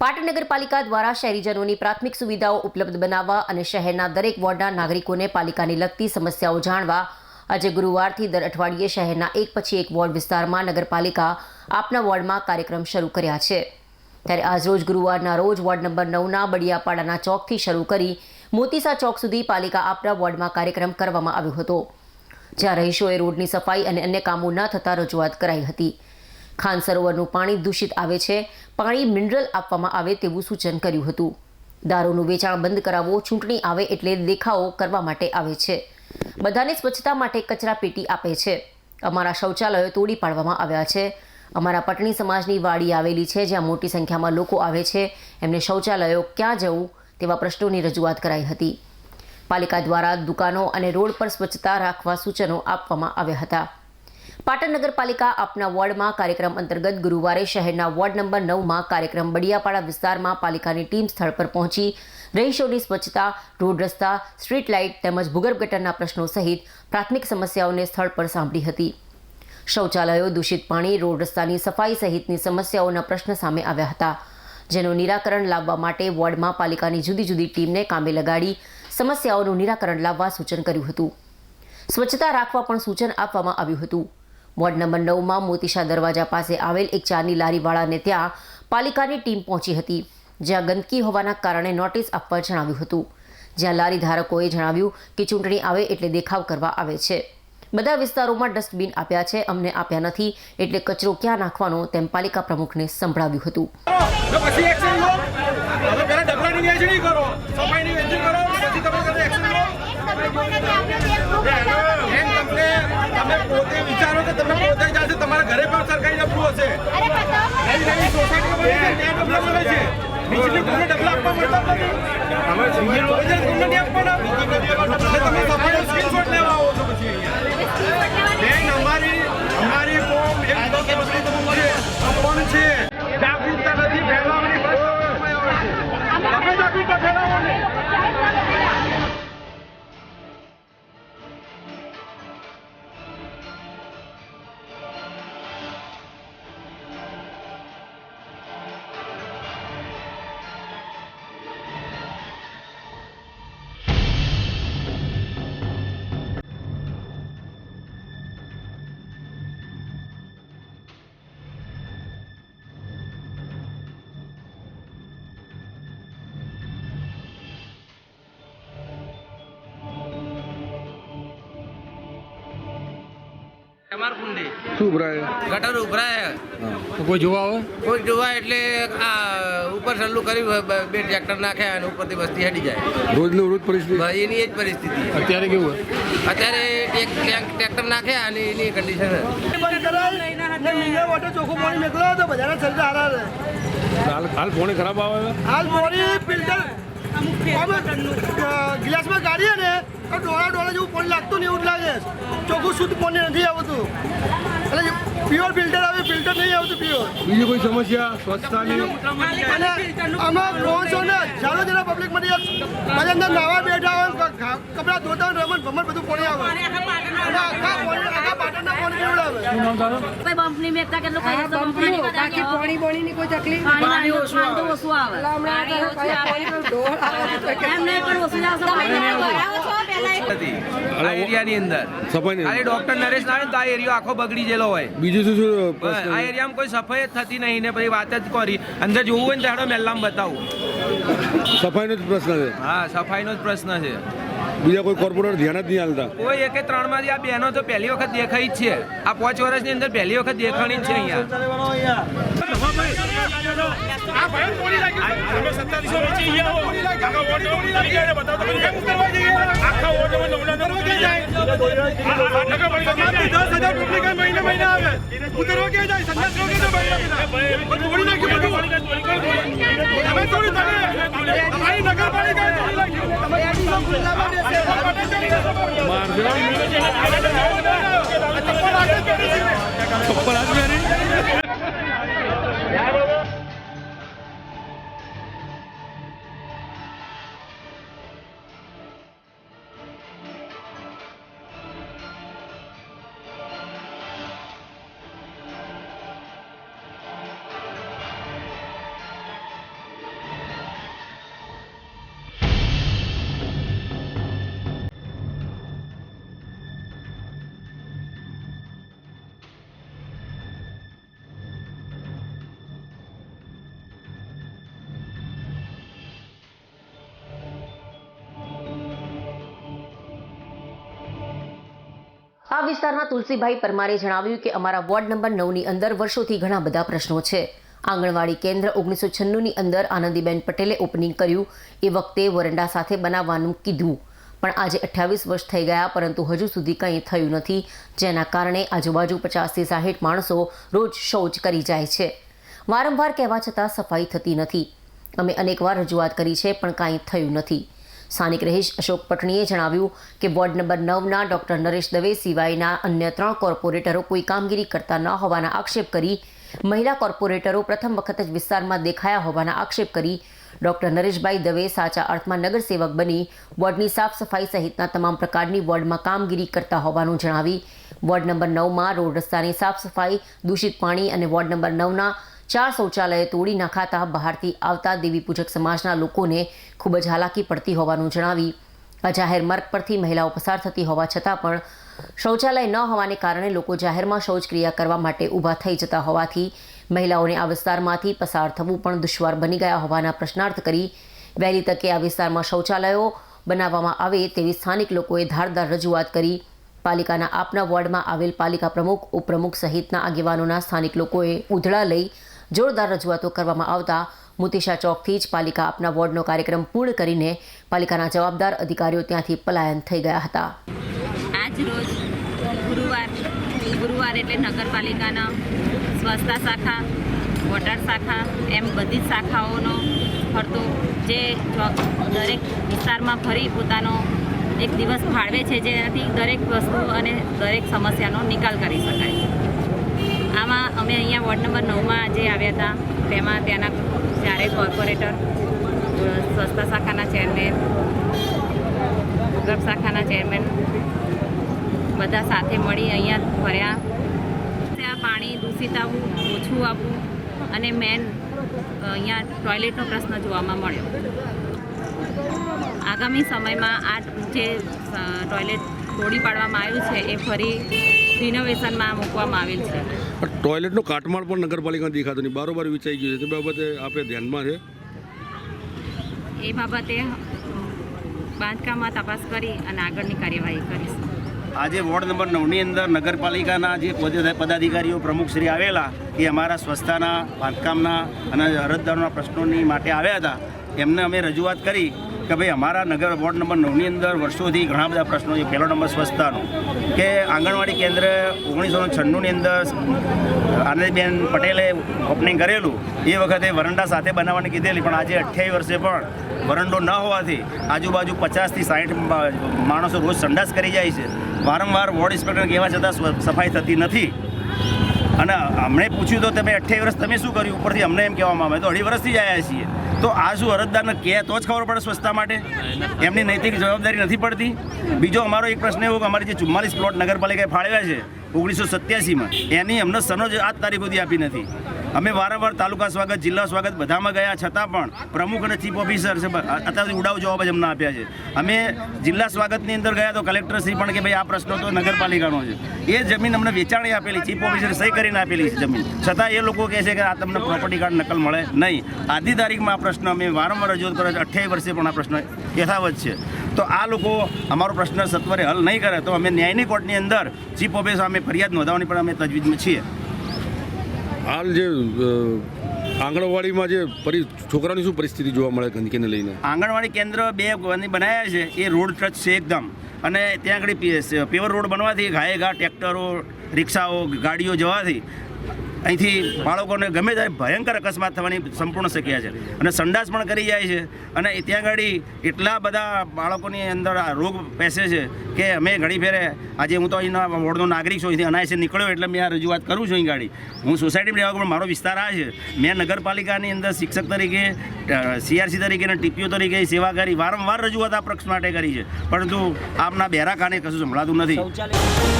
પાટણ નગરપાલિકા દ્વારા શહેરીજનોની પ્રાથમિક સુવિધાઓ ઉપલબ્ધ બનાવવા અને શહેરના દરેક વોર્ડના નાગરિકોને પાલિકાને લગતી સમસ્યાઓ જાણવા આજે ગુરુવારથી દર અઠવાડિયે શહેરના એક પછી એક વોર્ડ વિસ્તારમાં નગરપાલિકા આપના વોર્ડમાં કાર્યક્રમ શરૂ કર્યા છે. ત્યારે આજરોજ ગુરુવારના રોજ વોર્ડ નંબર નવના બડિયાપાડાના ચોકથી શરૂ કરી મોતીસા ચોક સુધી પાલિકા આપના વોર્ડમાં કાર્યક્રમ કરવામાં આવ્યો હતો. જ્યાં રહીશોએ રોડની સફાઈ અને અન્ય કામો ન થતાં રજૂઆત કરાઈ હતી. ખાન સરોવરનું પાણી દૂષિત આવે છે, પાણી મિનરલ આપવામાં આવે તેવું સૂચન કર્યું હતું. દારૂનું વેચાણ બંધ કરાવવો ચૂંટણી આવે એટલે દેખાવો કરવા માટે આવે છે. બધાને સ્વચ્છતા માટે કચરા પેટી આપે છે. અમારા શૌચાલયો તોડી પાડવામાં આવ્યા છે. અમારા પટણી સમાજની વાડી આવેલી છે, જ્યાં મોટી સંખ્યામાં લોકો આવે છે. એમને શૌચાલયો ક્યાં જવું તેવા પ્રશ્નોની રજૂઆત કરાઈ હતી. પાલિકા દ્વારા દુકાનો અને રોડ પર સ્વચ્છતા રાખવા સૂચનો આપવામાં આવ્યા હતા. પાટણ નગરપાલિકા આપના વોર્ડમાં કાર્યક્રમ અંતર્ગત ગુરુવારે શહેરના વોર્ડ નંબર નવમાં કાર્યક્રમ બડિયાપાડા વિસ્તારમાં પાલિકાની ટીમ સ્થળ પર પહોંચી. રહીશોની સ્વચ્છતા, રોડ રસ્તા, સ્ટ્રીટ લાઇટ તેમજ ભૂગર્ભ ગટરના પ્રશ્નો સહિત પ્રાથમિક સમસ્યાઓને સ્થળ પર સાંભળી હતી. શૌચાલયો, દૂષિત પાણી, રોડ રસ્તાની સફાઈ સહિતની સમસ્યાઓના પ્રશ્ન સામે આવ્યા હતા, જેનું નિરાકરણ લાવવા માટે વોર્ડમાં પાલિકાની જુદી જુદી ટીમને કામે લગાડી સમસ્યાઓનું નિરાકરણ લાવવા સૂચન કર્યું હતું. સ્વચ્છતા રાખવા પણ સૂચન આપવામાં આવ્યું હતું. વોર્ડ નંબર નવમાં મોતીશા દરવાજા પાસે આવેલ એક ચાની લારીવાળાને ત્યાં પાલિકાની ટીમ પહોંચી હતી જ્યાં ગંદકી હોવાના કારણે નોટિસ આપવા જણાવ્યું હતું. જ્યાં લારી ધારકોએ જણાવ્યું કે ચૂંટણી આવે એટલે દેખાવ કરવા આવે છે. બધા વિસ્તારોમાં ડસ્ટબિન આપ્યા છે અમને આપ્યા નથી એટલે કચરો ક્યાં નાખવાનો તેમ પાલિકા પ્રમુખને સંભળાવ્યું હતું. તમે પોતે વિચારો કે તમે પોતે જશે તમારા ઘરે પણ સરકારી ડબલું હશે. નવી નવી છે ત્યાં ડબલા મળે છે. બીજી તમને ડબલા આપવા મળતા નથી. તમને નહીં આપવાના તમે સફાઈનો સ્ક્રીનશોટ લેવા આવો છો પછી બેન અમારી અમારી શું ઉભરાય? ગટર ઉભરાય કોઈ જોવા આવે? કોઈ જોવા એટલે આ ઉપર સલ્લું કરી બે ટ્રેક્ટર નાખ્યા અને ઉપરથી વસ્તી હટી જાય. રોજનું રોજ પરિસ્થિતિ? એની એ જ પરિસ્થિતિ. અત્યારે કેવું હોય? અત્યારે એક ટ્રેક્ટર નાખ્યા અને એની કન્ડિશન ચોખ્ખું પાણી નીકળ્યો હતો બધાના હાલ હાલ ફોને ખરાબ આવે? હાલ પાણી ફિલ્ટર ગ્લાસમાં કાઢીએ ને તો ડોળા ડોળા જેવું પાણી લાગતું ને એવું જ લાગે. ચોખ્ખું શુદ્ધ પાણી નથી આવતું. એટલે પ્યોર ફિલ્ટર આવે ફિલ્ટર નહીં આવતું પ્યોર બીજી કોઈ સમસ્યા? સ્વચ્છતાની અને આમાં રોજો ને ચાલો જરા પબ્લિક મળી આજે અંદર નાવા બેઠા હોય કપડાં ધોતા હોય રમણ ભમણ બધું પાણી આવે. અને આખા પાણી પાણી નહીં મેકતા કેટલું ખાઈ તો બાકી પાણી બોણીની કોઈ તકલીફ પાણી પાણી ઓછું આવે. પાણી ઢોળ આવે તો પણ ઓછું જ આવશે નથી. આ એરિયાની અંદર. સફાઈ ના ને તો આ એરિયો આખો બગડી ગયેલો હોય. બીજું શું શું પ્રશ્ન આ એરિયામાં કોઈ સફાઈ જ થતી નહીં ને પછી વાત જ કરી. અંદર જોવું હોય ને તો હેડો મેલ્લામાં બતાવું. સફાઈનો જ પ્રશ્ન છે. બીજા કોઈ કોર્પોરેટર ધ્યાન જ નહીં હાલતા કોઈ એકે ત્રણમાંથી આ બહેનો તો પહેલી વખત દેખાઈ જ છે. આ પાંચ વર્ષની અંદર પહેલી વખત દેખાણી છે અહીંયા. આખા મહિને મહિને આવે. ઉધર રોકે જાય સંન્યાસ રોકે જાય ભાઈ તોડી નાખ્યું અમે તોડી નાખે અમારી નગરપાલિકાએ તોડી નાખ્યું મારજો આ વિસ્તારના તુલસીભાઈ પરમારે જણાવ્યું કે અમારા વોર્ડ નંબર નવની અંદર વર્ષોથી ઘણા બધા પ્રશ્નો છે. આંગણવાડી કેન્દ્ર ઓગણીસો છન્નુંની અંદર આનંદીબેન પટેલે ઓપનિંગ કર્યું. એ વખતે વરંડા સાથે બનાવવાનું કીધું. પણ આજે અઠ્યાવીસ વર્ષ થઈ ગયા, પરંતુ હજુ સુધી કંઈ થયું નથી, જેના કારણે આજુબાજુ પચાસથી સાહીઠ માણસો રોજ શૌચ કરી જાય છે. વારંવાર કહેવા છતાં સફાઈ થતી નથી. અમે અનેકવાર રજૂઆત કરી છે, પણ કાંઈ થયું નથી. સ્થાનિક રહીશ અશોક પટણીએ જણાવ્યું કે વોર્ડ નંબર નવના ડોક્ટર નરેશ દવે સિવાયના અન્ય ત્રણ કોર્પોરેટરો કોઈ કામગીરી કરતા ન હોવાના આક્ષેપ કરી મહિલા કોર્પોરેટરો પ્રથમ વખત જ વિસ્તારમાં દેખાયા હોવાના આક્ષેપ કરી ડોક્ટર નરેશભાઈ દવે સાચા અર્થમાં નગરસેવક બની વોર્ડની સાફ સફાઈ સહિતના તમામ પ્રકારની વોર્ડમાં કામગીરી કરતા હોવાનું જણાવી વોર્ડ નંબર નવમાં રોડ રસ્તાની સાફ સફાઈ, દૂષિત પાણી અને વોર્ડ નંબર નવના ચાર શૌચાલય તોડી નાખાતા બહારથી આવતા દેવી પૂજક સમાજના લોકોને ખૂબ જ હાલાકી પડતી હોવાનું જણાવી. આ જાહેર માર્ગ પરથી મહિલાઓ પસાર થતી હોવા છતાં પણ શૌચાલય ન હોવાને કારણે લોકો જાહેરમાં શૌચક્રિયા કરવા માટે ઊભા થઈ જતા હોવાથી મહિલાઓને આ વિસ્તારમાંથી પસાર થવું પણ દુશ્વાર બની ગયા હોવાના પ્રશ્નાર્થ કરી વહેલી તકે આ વિસ્તારમાં શૌચાલયો બનાવવામાં આવે તેવી સ્થાનિક લોકોએ ધારદાર રજૂઆત કરી. પાલિકાના આપના વોર્ડમાં આવેલ પાલિકા પ્રમુખ, ઉપપ્રમુખ સહિતના આગેવાનોના સ્થાનિક લોકોએ ઉધડા લઈ જોરદાર રજૂઆતો કરવામાં આવતા મુતીશા ચોકથી જ પાલિકા આપના વોર્ડનો કાર્યક્રમ પૂર્ણ કરીને પાલિકાના જવાબદાર અધિકારીઓ ત્યાંથી પલાયન થઈ ગયા હતા. આજ રોજ ગુરુવાર ગુરુવાર એટલે નગરપાલિકાના સ્વચ્છતા શાખા, વોટર શાખા, એમ બધી જ શાખાઓનો ફરતો જે દરેક વિસ્તારમાં ફરી પોતાનો એક દિવસ ફાળવે છે જેનાથી દરેક વસ્તુ અને દરેક સમસ્યાનો નિકાલ કરી અહીંયા વોર્ડ નંબર નવમાં જે આવ્યા હતા. તેમાં ત્યાંના ચારે કોર્પોરેટર, સ્વચ્છતા શાખાના ચેરમેન ગર્ભ શાખાના ચેરમેન બધા સાથે મળી અહીંયા ફર્યા. ત્યાં પાણી દૂષિત આવવું ઓછું આવવું અને મેન અહીંયા ટોયલેટનો પ્રશ્ન જોવામાં મળ્યો. આગામી સમયમાં આ જે ટોયલેટ તોડી પાડવામાં આવ્યું છે, એ ફરી રિનોવેશનમાં મૂકવામાં આવેલ છે. ટોયલેટનો કાટમાળ પણ નગરપાલિકા દેખાતો નહીં. બારોબાર વિચારી ગયું છે. તે બાબતે આપણે ધ્યાનમાં છે? એ બાબતે બાંધકામમાં તપાસ કરી અને આગળની કાર્યવાહી કરીશું. આજે વોર્ડ નંબર નવની અંદર નગરપાલિકાના જે પદ- પદાધિકારીઓ પ્રમુખશ્રી આવેલા એ અમારા સ્વચ્છતાના બાંધકામના અને અરજદારોના પ્રશ્નોની માટે આવ્યા હતા. એમને અમે રજૂઆત કરી કે ભાઈ અમારા નગર વોર્ડ નંબર નવની અંદર વર્ષોથી ઘણા બધા પ્રશ્નો છે. પહેલો નંબર સ્વચ્છતાનો. કે આંગણવાડી કેન્દ્ર ઓગણીસો છન્નુંની અંદર આનંદબેન પટેલે ઓપનિંગ કરેલું. એ વખતે વરંડા સાથે બનાવવાની કીધેલી, પણ આજે અઠ્યાવીસ વર્ષે પણ વરંડો ન હોવાથી આજુબાજુ પચાસથી સાઠ માણસો રોજ સંડાસ કરી જાય છે. વારંવાર વોર્ડ ઇન્સ્પેક્ટર કહેવા છતાં સફાઈ થતી નથી. અને અમને પૂછ્યું તો તમે અઠ્યાવીસ વર્ષ તમે શું કર્યું? ઉપરથી અમને એમ કહેવામાં આવે, તો અઢી વર્ષથી જ આવ્યા છીએ. તો આ શું અરજદારને કહે તો જ ખબર પડે સ્વચ્છતા માટે? એમની નૈતિક જવાબદારી નથી પડતી. બીજો અમારો એક પ્રશ્ન એવો કે અમારી જે ચુમ્માલીસ પ્લોટ નગરપાલિકાએ ફાળવ્યા છે, ઓગણીસો સત્યાસીમાં, એની અમને સનો જ આજ તારીખ સુધી આપી નથી. અમે વારંવાર તાલુકા સ્વાગત, જિલ્લા સ્વાગત બધામાં ગયા, છતાં પણ પ્રમુખ અને ચીફ ઓફિસર છે અત્યારથી ઉડાવ જવાબ જ અમને આપ્યા છે. અમે જિલ્લા સ્વાગતની અંદર ગયા તો કલેક્ટર શ્રી પણ કે ભાઈ આ પ્રશ્ન તો નગરપાલિકાનો છે. એ જમીન અમને વેચાણી આપેલી, ચીફ ઓફિસર સહી કરીને આપેલી છે જમીન. છતાં એ લોકો કહે છે કે આ તમને પ્રોપર્ટી કાર્ડ નકલ મળે નહીં. આજની તારીખમાં આ પ્રશ્ન અમે વારંવાર રજૂઆત કરે છે. અઠ્યાવીસ વર્ષે પણ આ પ્રશ્ન યથાવત છે. તો આ લોકો અમારો પ્રશ્ન સત્વરે હલ નહીં કરે તો અમે ન્યાયની કોર્ટની અંદર ચીફ ઓફિસર અમે ફરિયાદ નોંધાવવાની પણ અમે તજવીજમાં છીએ. હાલ જે આંગણવાડીમાં જે છોકરાની શું પરિસ્થિતિ જોવા મળે ગંદકીને લઈને? આંગણવાડી કેન્દ્ર બે બની બનાવ્યા છે, એ રોડ ટચ છે એકદમ. અને ત્યાં આગળ પેવર રોડ બનવાથી ઘાએ ઘા ટ્રેક્ટરો, રિક્ષાઓ, ગાડીઓ જવાથી અહીંથી બાળકોને ગમે ત્યારે ભયંકર અકસ્માત થવાની સંપૂર્ણ શક્યા છે. અને સંડાસ પણ કરી જાય છે. અને ત્યાં આગળ એટલા બધા બાળકોની અંદર આ રોગ પેસે છે કે અમે ઘણી ફેરે, આજે હું તો અહીંના વોર્ડનો નાગરિક છું, અહીંથી અનાયસે નીકળ્યો એટલે મેં આ રજૂઆત કરું છું અહીં ગાડી. હું સોસાયટીમાં રહેવા પણ મારો વિસ્તાર આ છે. મેં નગરપાલિકાની અંદર શિક્ષક તરીકે સીઆરસી તરીકે અને ટીપીઓ તરીકે સેવા કરી. વારંવાર રજૂઆત આ પક્ષ માટે કરી છે. પરંતુ આપના બેરા કાને કશું સંભળાતું નથી.